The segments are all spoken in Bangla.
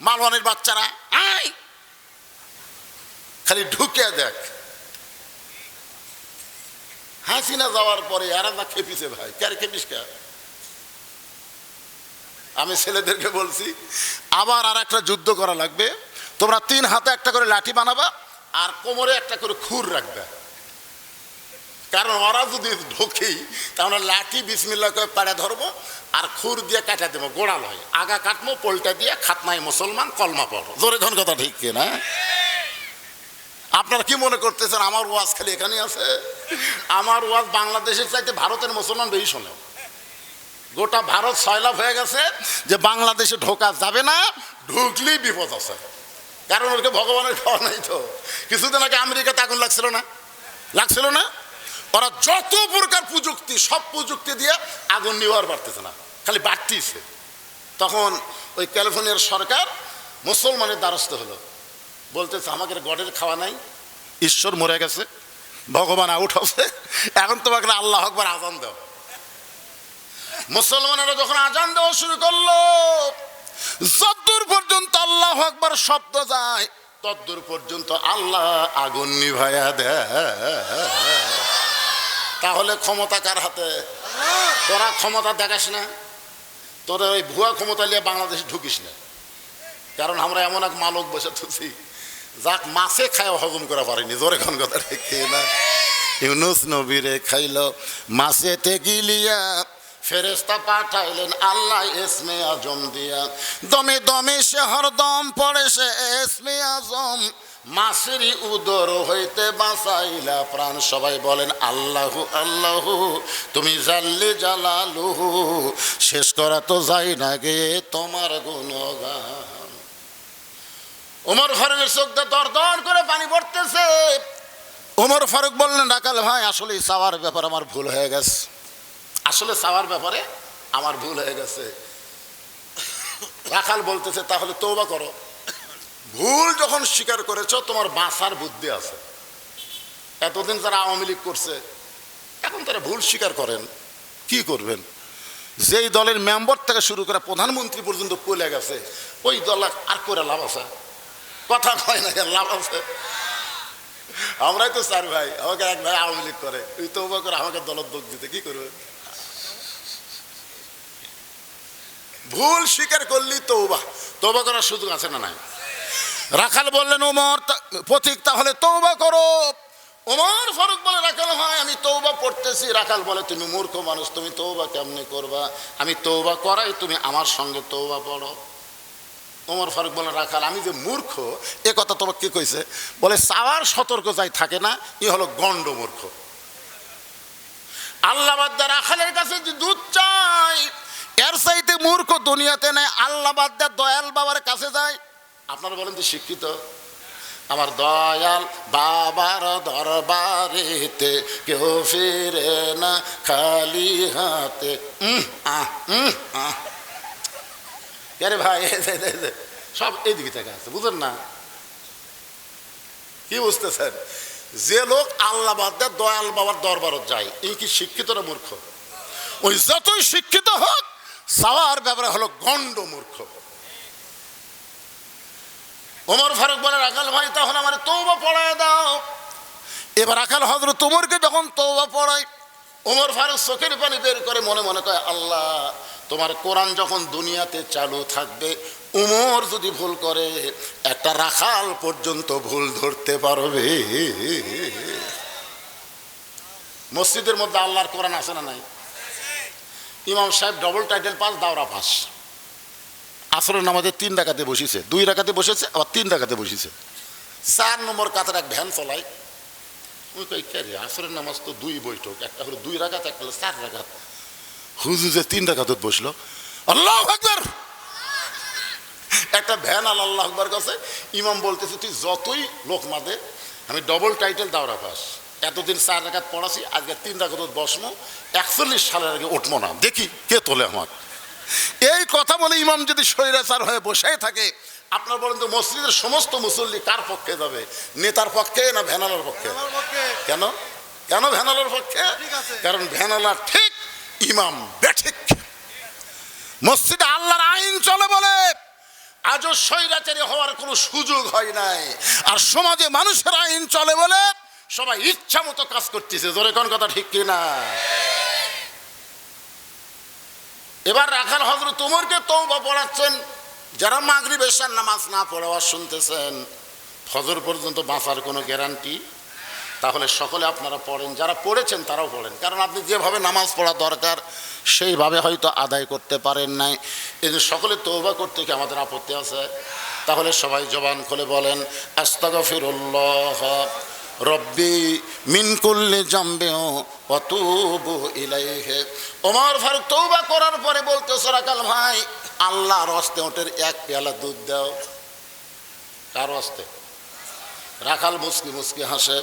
মালওয়ানের বাচ্চারা, আয়। খালি ঢুকে দেখ। হাসিনা যাওয়ার পরে এরা না খেপিছে ভাই। কে খেপিস কে? আমি ছেলেদেরকে বলছি, আবার আর একটা যুদ্ধ করা লাগবে। তোমরা তিন হাতে একটা করে লাঠি বানাবা, আর কোমরে একটা করে খুর রাখবে। কারণ ওরা যদি ঢোকেই তাহলে লাঠি বিসমিল্লা করে পাড়ে ধরবো আর খুর দিয়ে কাটা দেবো, গোড়াল হয়। আগা কাটবো পোলটা দিয়ে খাতনায় মুসলমান কলমা পড়ো জোরে ধন কথা ঠিক কিনা? আপনারা কি মনে করতেছেন আমার ওয়াজ খালি এখানে আছে? আমার ওয়াজ বাংলাদেশের চাইতে ভারতের মুসলমান বেশি শোনে গোটা ভারত সয়লাভ হয়ে গেছে যে বাংলাদেশে ঢোকা যাবে না, ঢুকলেই বিপদ আছে। কারণ ওকে ভগবানের খাওয়া নাই তো। কিছুদিন আগে আমেরিকাতে আগুন লাগছিল না? লাগছিল না? ওরা যত প্রকার প্রযুক্তি, সব প্রযুক্তি দিয়ে আগুন নেওয়ার পারতেছে না, খালি বাড়তিছে তখন ওই ক্যালিফোর্নিয়ার সরকার মুসলমানের দ্বারস্থ হলো। বলতেছে আমাকে গডের খাওয়া নাই, ঈশ্বর মরে গেছে, ভগবান আউট হবে এখন তোমাকে আল্লাহ আকবার আজান দাও মুসলমানেরা যখন আজান দেওয়া শুরু করল, যদ্দূর পর্যন্ত আল্লাহ আকবার শব্দ যায়, তদ্দূর পর্যন্ত আল্লাহ আগুন নিভাইয়া দেয়। তাহলে ক্ষমতা কার হাতে? তোরা ক্ষমতা দেখাস না। তোরা ওই ভুয়া ক্ষমতা নিয়ে বাংলাদেশে ঢুকিস না। কারণ আমরা এমন এক মালক বসে থুছি যাক, মাছে খায় হজম করা পারিনি। জোরে কোন কথা রেখে না? ইউনুস নবীরে খাইল। মাছে গিলিয়া ফেরেস্তা পাঠাইলেন, আল্লাহ এসমে আজম দিয়া। দমে দমে সে হরদম পড়ে, সে এসমে আজম। মাসেরই উদর হইতে বাঁচাইলা প্রাণ। সবাই বলেন, আল্লাহ আল্লাহ, তুমি জাল্লে জালালুহু। শেষ করা তো যাই না গে তোমার গুণগান। ওমর ফারুকের চোখটা দর দর করে পানি পড়তেছে। ওমর ফারুক বললেন ডাকাল ভাই আসলে চাওয়ার ব্যাপার আমার ভুল হয়ে গেছে। আসলে চাওয়ার ব্যাপারে আমার ভুল হয়ে গেছে। রাখাল বলতেছে, তাহলে তৌবা করো। ভুল যখন স্বীকার করেছ, তোমার বাঁচার বুদ্ধি আছে। এতদিন যারা আওয়ামী লীগ করছে, এখন তারা ভুল স্বীকার করেন। কি করবেন? যেই দলের মেম্বার থেকে শুরু করে প্রধানমন্ত্রী পর্যন্ত পলে গেছে, ওই দল আর করে লাভ আছে। কথা কয় না, লাভ আছে। আমরাই তো স্যার ভাই, আমাকে এক ভাই আওয়ামী লীগ করে। ওই তৌবা করে আমাকে দলের দোষ দিতে কি করবে? ভুল স্বীকার করলি তৌবা তৌবা করার সুযোগ আছে না নাই? রাখাল বললেন, ওমর পথিক, তাহলে তৌবা করো। ওমর ফারুক বলে, রাখাল হয় আমি তৌবা পড়তেছি। রাখাল বলে, তুমি মূর্খ মানুষ, তুমি তৌবা কেমনে করবা? আমি তৌবা করাই, তুমি আমার সঙ্গে তৌবা পড়ো। ওমর ফারুক বলে, রাখাল, আমি যে মূর্খ, এ কথা তোমাকে কে কইছে? বলে চাওয়ার সতর্ক যাই থাকে না, ই হলো গণ্ড মূর্খ। আল্লাহ রাখালের কাছে যে দুধ চাই এর চাইতে মূর্খ দুনিয়াতে নেই আল্লাহ বাদ্দা দয়াল বাবার কাছে যায়। আপনারা বলেন তো শিক্ষিত। আমার দয়াল বাবার দরবারেতে কেউ ফিরে না খালি হাতে। আরে ভাই যে, সব এইদিকে থেকে আছে বুঝলেন না? কি বুঝতেছেন? যে লোক আল্লাহ বাদ দেয় দয়াল বাবার দরবারত যায় এই কি শিক্ষিত না মূর্খ? ওই যতই শিক্ষিত হোক সাওয়ার ব্যাপারে হলো গণ্ড মূর্খ। ওমর ফারুক বলে রাখাল ভাই তখন আমার তৌবা পড়ায় দাও। এবার রাখাল হজরত তোমরকে যখন তৌবা পড়াই ওমর ফারুক চোখের পানি বের করে মনে মনে কয়, আল্লাহ, তোমার কোরআন যখন দুনিয়াতে চালু থাকবে, উমর যদি ভুল করে, একটা রাখাল পর্যন্ত ভুল ধরতে পারবে। মসজিদের মধ্যে আল্লাহর কোরআন আছে না নাই? ইমাম সাহেব ডবল টাইটেল পাস, দাওরা পাস। আসরের নামাজে তিন ডাকাতে বসেছে, দুই ডাকাতে বসেছে, আবার তিন ডাকাতে বসেছে। চার নম্বর কাতার এক ভ্যান চলাই ওই কই, কে রে, আসরের নামাজ তো দুই বৈঠক, একটা হলো দুই রাখাত একটা হলো চার রাখাত হুজু যে তিন রাখাতত বসল। আল্লাহ আকবর! একটা ভ্যান আল আল্লাহ আকবর কাছে ইমাম বলতেছে, তুই যতই লোক মাদে, আমি ডবল টাইটেল দাওরা পাস। এতদিন চার রাখাত পড়াছি আজকে তিন রাখাত বসবো। একচল্লিশ সালের আগে উঠবো না। দেখি কে তোলে আমার। এই কথা বলে ইমাম যদি স্বৈরাচার হয়ে বসে থাকে আপনার বলেন তো মসজিদের সমস্ত মুসল্লি কার পক্ষে যাবে? নেতার পক্ষে না ভ্যানালার পক্ষে? কেন? কেন ভ্যানালার পক্ষে? কারণ ভ্যানালা ঠিক ইমাম বেঠিক। মসজিদে আল্লাহর আইন চলে বলে আজও স্বৈরাচারী হওয়ার কোনো সুযোগ হয় নাই। আর সমাজে মানুষের আইন চলে বলে সবাই ইচ্ছা মতো কাজ করতেছে, জোরে কোন কথা ঠিক কিনা? এবার রাখাল হজরত তোমারকে তৌবা পড়াচ্ছেন, যারা মাগরি বেশার নামাজ না পড়াবার শুনতেছেন, ফজর পর্যন্ত বাঁচার কোনো গ্যারান্টি তাহলে সকলে আপনারা পড়েন, যারা পড়েছেন তারাও পড়েন, কারণ আপনি যেভাবে নামাজ পড়া দরকার, সেইভাবে হয়তো আদায় করতে পারেন নাই। এই যে সকলে তৌবা করতে কি আমাদের আপত্তি আছে? তাহলে সবাই জবান খুলে বলেন, আস্তাগফিরুল্লাহ। রব্বি মিন কুল্লি জামবেও অতুবু ইলাইহে। ওমর ফারুক তৌবা করার পরে বলতে, সরাকাল ভাই আল্লাহ হস্তে ওটের এক পেয়ালা দুধ দাও। কার হস্তে? রাখাল মুসকি মুসকি হাসে।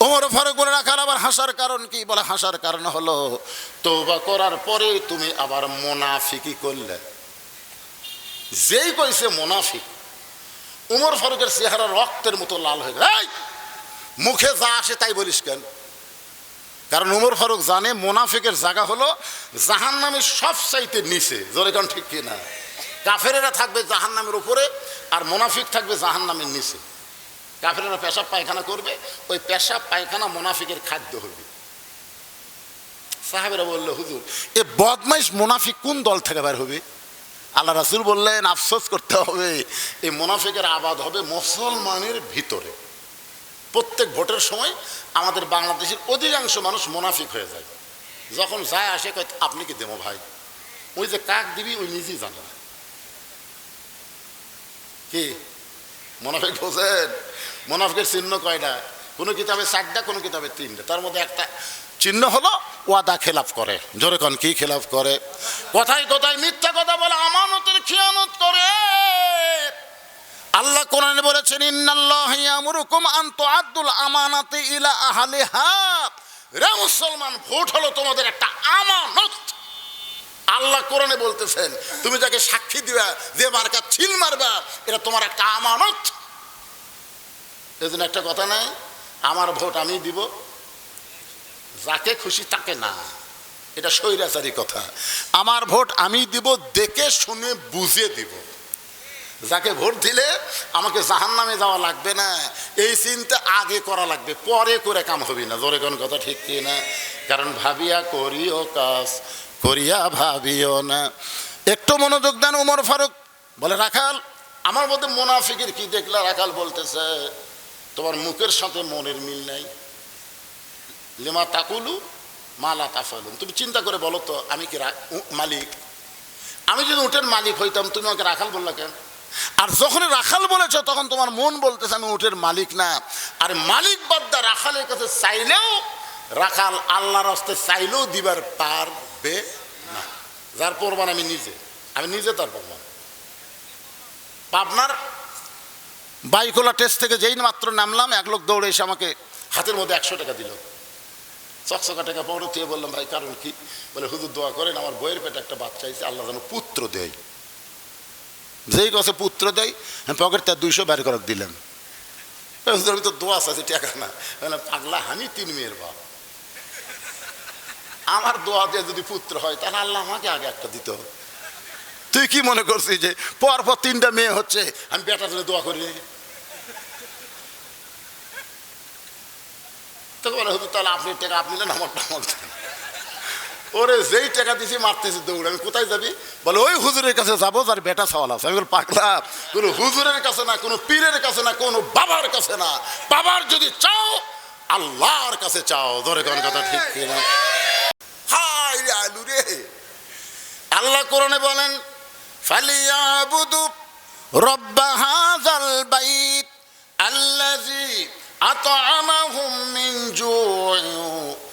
ওমর ফারুক বলে, রাখাল, আবার হাসার কারণ কি? বলে, হাসার কারণ হলো তৌবা করার পরে তুমি আবার মোনাফিকি করলে। যেই কইছে মোনাফিক উমর ফারুকের চেহারা রক্তের মতো লাল হয়ে গেল! মুখে যা আসে তাই বলিস কেন? কারণ উমর ফারুক জানে মোনাফিকের জায়গা হলো জাহান নামের সব চাইতে নিচে। জোরে কারণ ঠিক কিনা? কাফেরেরা থাকবে জাহান নামের উপরে আর মোনাফিক থাকবে জাহান নামের নিচে। কাফেরেরা পেশাব পায়খানা করবে, ওই পেশাব পায়খানা মোনাফিকের খাদ্য হবে। সাহাবেরা বলল, হুজুর, এ বদমাইশ মোনাফিক কোন দল থেকে বের হবে? আল্লাহ রাসুল বললেন, আফসোস করতে হবে এই মোনাফিকের আবাদ হবে মুসলমানের ভিতরে। প্রত্যেক ভোটের সময় আমাদের বাংলাদেশের অধিকাংশ মানুষ মোনাফিক হয়ে যায়। যখন যায় আসে, কয়, আপনি কি দেবো ভাই? ওই যে কাক দিবি, ওই নিজেই জানে না। কি? মোনাফিক বোঝেন মোনাফিকের চিহ্ন কয়টা কোনো কিতাবে চারটা, কোনো কিতাবে তিনটা। তার মধ্যে একটা চিহ্ন হলো, ওয়াদা খেলাফ করে। জোরে কন, কি খেলাফ করে? কথায় কথায় মিথ্যা কথা বলে আমানতের খেয়ানত করে। আল্লাহ কোরআনে বলেছেন, ইন্নাল্লাহ ইয়ামুরুকুম আন তুআদ্দুল আমানাতি ইলা আহলিহা। রে মুসলমান, ভোট হলো তোমাদের একটা আমানত। আল্লাহ কোরআনে বলতেছেন, তুমি যাকে সাক্ষী দিবা, যে মার্কা ছিল মারবা, এটা তোমার একটা আমানত। এজন্য একটা কথা নাই, আমার ভোট আমি দিব, যাকে খুশি তাকে না। এটা স্বৈরাচারী কথা। আমার ভোট আমি দিব, দেখে শুনে বুঝে দিব। যাকে ভোট দিলে আমাকে জাহান নামে যাওয়া লাগবে না। এই চিন্তা আগে করা লাগবে, পরে করে কাম হবে না। জোরে কোন কথা ঠিক কি না? কারণ ভাবিয়া করিও কাজ, করিয়া ভাবিও না। একটু মনোযোগ দেন উমর ফারুক। বলে, রাখাল, আমার মধ্যে মোনাফিকের কি দেখলা? রাখাল বলতেছে, তোমার মুখের সাথে মনের মিল নাই। লিমা তাকুলু মালা তাফালুন। তুমি চিন্তা করে বলো তো, আমি কি মালিক? আমি যদি উঠেন মালিক হইতাম, তুমি আমাকে রাখাল বললা কেন? আর যখন রাখাল বলেছ, তখন তোমার মন বলতেছে, আমি উটের মালিক না। আর মালিক বাদ্দা রাখালের কাছে চাইলেও, রাখাল আল্লাহর হস্তে চাইলেও দিবার পারবে না। যার প্রমাণ আমি নিজে। আমি নিজে তার প্রমাণ। পাবনার বাইকোলা টেস্ট থেকে যেই মাত্র নামলাম, এক লোক দৌড়ে এসে আমাকে হাতের মধ্যে একশো টাকা দিল। চকচকা টাকা পড়ে দিয়ে বললাম, ভাই, কারণ কি? বলে, হুজুর, দোয়া করেন, আমার বইয়ের পেটে একটা বাচ্চা হয়েছে আল্লাহ যেন পুত্র দেয়। যেই কাছে পুত্র দেয় আমি পকেট তার দুইশো বের করে দিলাম আমি তো দোয়া আছে টাকা না? পাগলা আমি তিন মেয়ের বাপ। আমার দোয়া দিয়ে যদি পুত্র হয়, তাহলে আল্লাহ আমাকে আগে একটা দিত তুই কি মনে করছিস যে পর পর তিনটা মেয়ে হচ্ছে, আমি বেটার জন্য দোয়া করি? তো বলে, হুজুর, তাহলে আপনি টাকা, আপনি আমারটা আমার দেন। ওরে যেই টাকা দিছি মারতেছি দৌড়। আমি কোথায় যাবি? বলে, ওই হুজুরের কাছে যাব, যার বেটা সওয়াল আছে। আমি বলি কোনো হুজুরের কাছে না, কোনো পীরের কাছে না, কোনো বাবার কাছে না। বাবার যদি চাও, আল্লাহর কাছে চাও। ধরে কোন কথা ঠিক কিনা? হাই আলু রে। আল্লাহ কোরআনে বলেন, ফালিয়াবুদু রব্ব হাযাল বাইত আল্লাযী আত'আমাহুম মিন জু'in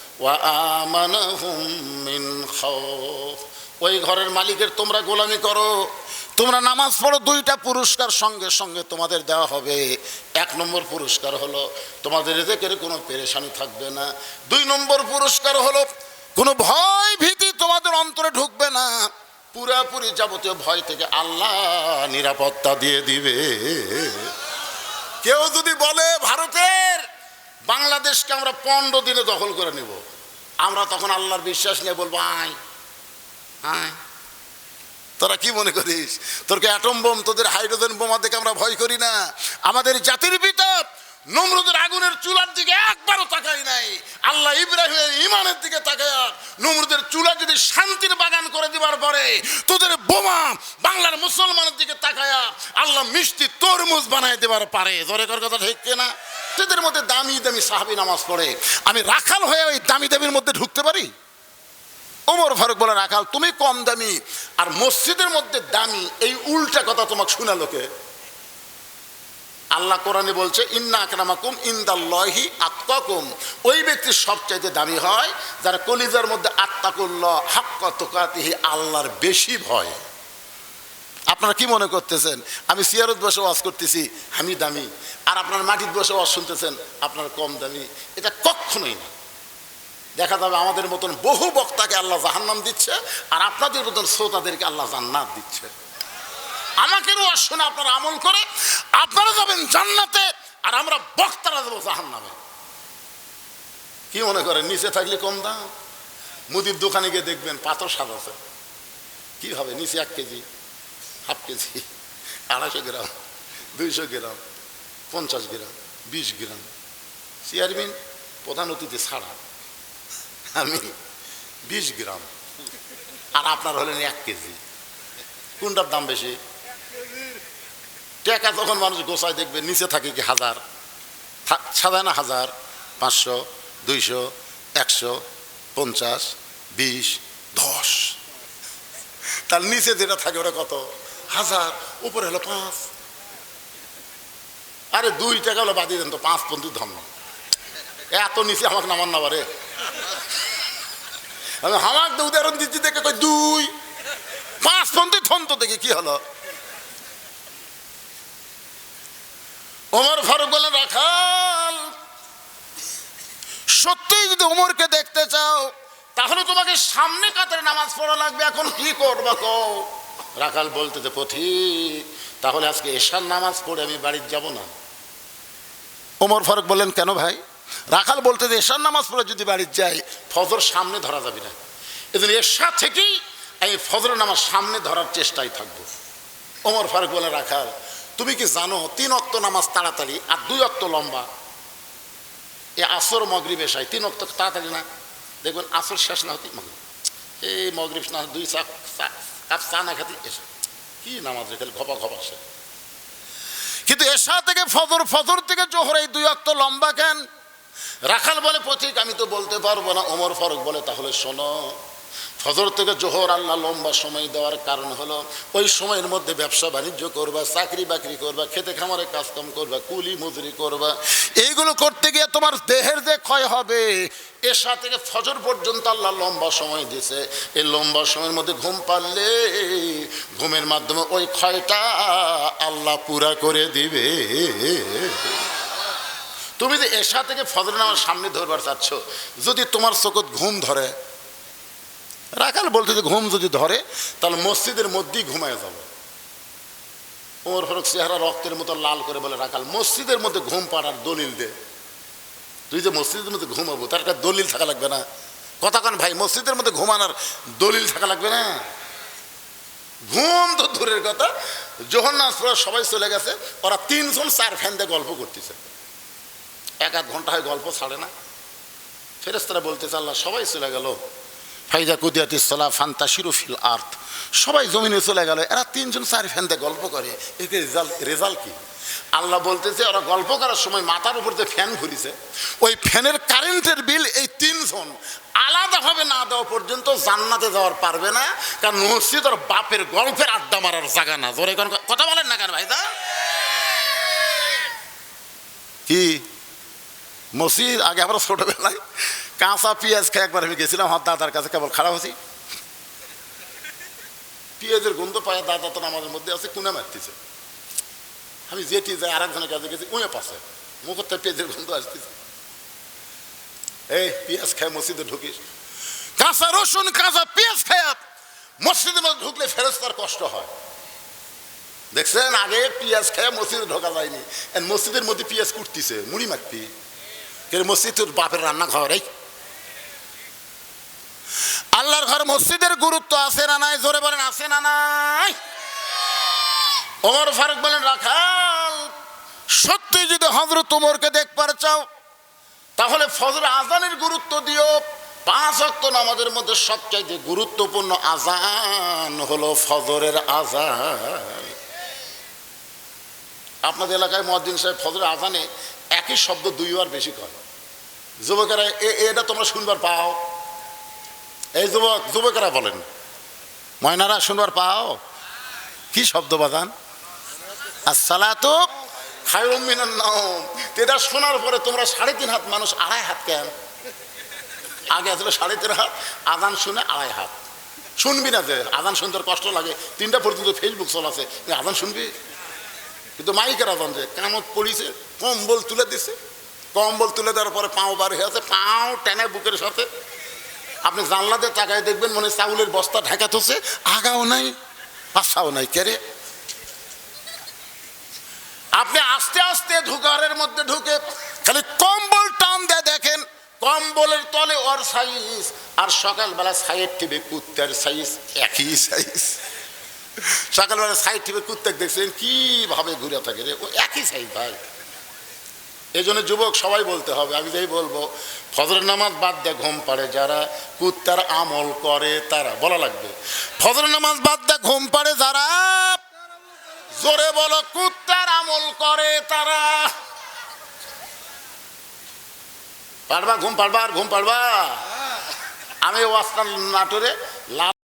ওই ঘরের মালিকের তোমরা গোলামি করো। তোমরা নামাজ পড়ো, দুইটা পুরস্কার সঙ্গে সঙ্গে তোমাদের দেওয়া হবে। এক নম্বর পুরস্কার হলো, তোমাদের এদের কোনো পেরেশানি থাকবে না। দুই নম্বর পুরস্কার হলো, কোনো ভয় ভীতি তোমাদের অন্তরে ঢুকবে না। পুরাপুরি যাবতীয় ভয় থেকে আল্লাহ নিরাপত্তা দিয়ে দিবে। কেউ যদি বলে, ভারতের বাংলাদেশকে আমরা পনেরো দিনে দখল করে নেব। আমরা তখন আল্লাহর বিশ্বাস নিয়ে বলব, আয় আয়। তোরা কি মনে করিস? তোরকে অ্যাটম বোম? তোদের হাইড্রোজেন বোমা দেখে আমরা ভয় করি না? আমাদের জাতির পিতা নমরুদের আগুনের চুলার দিকে একবারও তাকাই নাই। আল্লাহ ইব্রাহিমের ইমানের দিকে তাকায় নমরুদের চুলা যদি শান্তির বাগান করে দিবার পরে তোদের বোমা বাংলার মুসলমানের দিকে তাকায়া আল্লাহ মিষ্টি তরমুজ বানায় দেবার পারে। জোরে কর কথা ঠিক না তোদের মধ্যে দামি দামি সাহাবি নামাজ পড়ে। আমি রাখাল হয়ে ওই দামি দামির মধ্যে ঢুকতে পারি? ওমর ফারুক বলে, রাখাল, তুমি কম দামি। আর মসজিদের মধ্যে দামি, এই উল্টা কথা তোমাকে শোনা লোকে আল্লাহ কোরআনে বলছে, ইন্না আকরামাকুম ইন্দাল্লাহি আত্মাকুম ওই ব্যক্তির সবচাইতে দামি হয়, যারা কলিজার মধ্যে আত্মাকুল্লাহ হাক্কা তোকাতিহি আল্লাহর বেশি ভয়। আপনারা কি মনে করতেছেন? আমি সিয়ারত বসে ওয়াজ করতেছি, আমি দামি। আর আপনার মাটির বসে ওয়াজ শুনতেছেন, আপনার কম দামি। এটা কখনোই না। দেখা যাবে আমাদের মতন বহু বক্তাকে আল্লাহ জাহান্নাম দিচ্ছে, আর আপনাদের মতন শ্রোতাদেরকে আল্লাহ জান্নাত দিচ্ছে। আমাকে শুনে আপনারা আমল করে আপনারা যাবেন জান্নাতে আর আমরা বক্তারা দেবো জাহান্নামে। কি মনে করেন, নিচে থাকলে কম দাম? মুদির দোকানে গিয়ে দেখবেন পাথর সাজাছে কি হবে, নিচে এক কেজি, হাফ কেজি, আড়াইশো গ্রাম, দুইশো গ্রাম, পঞ্চাশ গ্রাম, বিশ গ্রাম। চেয়ারম্যান, প্রধান অতিথি ছাড়া আমি বিশ গ্রাম। আর আপনার হলেন এক কেজি। কোনটার দাম বেশি? টাকা তখন মানুষ গোসায় দেখবে, নিচে থাকে কি হাজার? না হাজার? পাঁচশো, দুইশো, একশো, পঞ্চাশ, বিশ, দশ। তার নিচে যেটা থাকে ওটা কত? হাজার, উপরে হলো পাঁচ। আরে দুই টাকা হলো বাদিয়ে দেন তো, পাঁচ পন্থী ধর্ম এত নিচে আমাকে নামান না পারে। আমি হামাক তো উদাহরণ দিচ্ছি, দেখে কই দুই। পাঁচ পন্থী থন তো দেখি, কি হলো? ওমর ফারুক বলে রাখাল, সত্যিই যদি ওমরকে দেখতে চাও, তাহলে তোমাকে সামনে কাতারে নামাজ পড়া লাগবে। এখন কি করবা কও? রাখাল বলতে, যে পথিক, তাহলে আজকে এশার নামাজ পড়ে আমি বাড়ির যাব না। ওমর ফারুক বললেন, কেন ভাই? রাখাল বলতে, যে এশার নামাজ পড়ে যদি বাড়ির যাই, ফজর সামনে ধরা যাবে না। এজন্য এশা থেকেই আমি ফজর নামাজ সামনে ধরার চেষ্টায় থাকব। ওমর ফারুক বলে রাখাল তুমি কি জানো, তিন অক্ত নামাজ তাড়াতাড়ি আর দুই অক্ত লম্বা? এ আসর মগরিব এসাই, তিন অক্ত তাড়াতাড়ি না? দেখবেন আসর শেষ না হতে মগরিব। এই মগরিব না দুই চা কাপ চা না খাতি এসা কি নামাজ রেখে ঘপা ঘপা সে কিন্তু এশা থেকে ফজর ফজর থেকে জোহর এই দুই অক্ত লম্বা কেন? রাখাল বলে, পথিক, আমি তো বলতে পারব না। ওমর ফারুক বলে, তাহলে শোনো ফজর থেকে জোহর আল্লাহ লম্বা সময় দেওয়ার কারণ হলো, ওই সময়ের মধ্যে ব্যবসা বাণিজ্য করবা, চাকরি বাকরি করবা, খেতে খামারে কাজকাম করবা, কুলি মজুরি করবা, এইগুলো করতে গিয়ে তোমার দেহের যে ক্ষয় হবে, এশা থেকে ফজর পর্যন্ত আল্লাহ লম্বা সময় দিয়েছে। এই লম্বা সময়ের মধ্যে ঘুম পারলে ঘুমের মাধ্যমে ওই ক্ষয়টা আল্লাহ পুরা করে দিবে। তুমি যে এশা থেকে ফজর নামার সামনে ধরবার চাচ্ছ, যদি তোমার চোখত ঘুম ধরে রাখাল বলতে যে ঘুম যদি ধরে, তাহলে মসজিদের মধ্যেই ঘুমায় যাবে। ওমর ফারুক চেহারা রক্তের মতো লাল করে বলে, রাখাল, মসজিদের মধ্যে ঘুম পাড়ার দলিল দে। তুই যে মসজিদের মধ্যে ঘুমাবো, তার একটা দলিল থাকা লাগবে না। কথা কন ভাই, মসজিদের মধ্যে ঘুমানোর দলিল থাকা লাগবে না? ঘুম তো দূরের কথা। নাচপড়া সবাই চলে গেছে, ওরা তিনজন চার ফ্যান দিয়ে গল্প করতেছে। এক আধ ঘণ্টা হয় গল্প ছাড়ে না। ফেরেস্তারা বলতেছে, আল্লাহ, সবাই চলে গেল। ফাইজা কুদিয়াতি সলা ফান্তা শিরুফিল আর্থ। সবাই জমিনে চলে গেল, এরা তিনজন চার ফ্যানতে গল্প করে। এর রেজাল্ট রেজাল্ট কি? আল্লাহ বলতেছে, ওরা গল্প করার সময় মাথার উপর যে ফ্যান ঘুরিছে। ওই ফ্যানের কারেন্টের বিল এই তিনজন আলাদাভাবে না দেওয়া পর্যন্ত জান্নাতে যাওয়ার পারবে না, কারণ মসজিদ ওর বাপের গল্পের আড্ডা মারার জায়গা না। জোরে কোন কথা বলেন না কেন ভাই ভাইদা? কি? মসজিদ আগে আমরা ছোটবেলায় কাঁচা পেঁয়াজ খেয়ে একবার আমি গেছিলাম, আমার দাদার কাছে কেবল খারাপ হয়েছি। পেঁয়াজের গন্ধ পায়, দাদা তো আমাদের মধ্যে আছে, কুনে মারতেছে। আমি যেটি যাই, আরেকজনের কাছে গেছি উঁয়ে পাশে মুখের থেকে পেঁয়াজের গন্ধ আসতেছে। এই, পেঁয়াজ খায় মসজিদে ঢুকিস। কাঁচা রসুন, কাঁচা পেঁয়াজ খায় মসজিদের মধ্যে ঢুকলে ফেরস্তার কষ্ট হয়। দেখছেন, আগে পেঁয়াজ খেয়ে মসজিদে ঢোকা যায়নি। মসজিদের মধ্যে পেঁয়াজ কুটতিছে, মুড়ি মারতি কিন্তু মসজিদ তোর বাপের রান্না এই। আল্লাহর ঘর মসজিদের গুরুত্ব আছে না নাই? জোরে বলেন, আছে না নাই? ওমর ফারুক বলেন, রাখাল, সত্যি যদি হজরত উমরকে দেখবার চাও, তাহলে ফজর আজানের গুরুত্ব দিও। পাঁচ অক্ত নামাজের মধ্যে সবচাইতে গুরুত্বপূর্ণ আজান হলো ফজরের আজান আপনাদের এলাকায় মহাদ্দিন সাহেব ফজরের আজানে একই শব্দ দুইবার বেশি করে যুবকেরা এটা তোমরা শুনবার পাও। এই যুবক, যুবকেরা বলেন, ময়নারা শুনবার পাও? কি শব্দ বাজান? আসসালাতু নাওম। এটা শোনার পরে তোমরা সাড়ে তিন হাত মানুষ আড়াই হাত কেন? আগে আসলে সাড়ে তিন হাত আদান শুনে আড়াই হাত। শুনবি না যে আদান শুনতে কষ্ট লাগে। তিনটা পর্যন্ত ফেসবুক চলাছে আজান শুনবি? কিন্তু মাইকের আজান যে কামত পড়িছে, কম্বল তুলে দিছে। কম্বল তুলে দেওয়ার পরে পাও বার হয়ে আছে, পাও টেনে বুকের সাথে। আপনি জানলাতে তাকায় দেখবেন মনে চাউলের বস্তা ঢাকা থসে আগাও নাই পাশাও নাই কেরে আপনি আস্তে আস্তে ঢুকারের মধ্যে ঢুকে খালি কম্বল টান দিয়ে দেখেন, কম্বলের তলে ওর সাইজ আর সকালবেলা সাইড টিভি কুত্তার সাইজ একই সাইজ সকালবেলা সাইড টিভি কুত্তাক দেখছেন কীভাবে ঘুরে থাকে রে? ও একই সাইজ ভাই। এই জন্য যুবক সবাই বলতে হবে, আমি যেই বলব, ফজরের নামাজ বাদ দিয়ে ঘুম পাড়ে, যারা কুত্তার আমল করে তারা, বলা লাগবে। ফজরের নামাজ বাদ দিয়ে ঘুম পাড়ে যারা, জোরে বলো, কুত্তার আমল করে তারা। পারবা, ঘুম পারবা আর ঘুম পারবা আমি ওয়াস্তান নাটোরে লাভ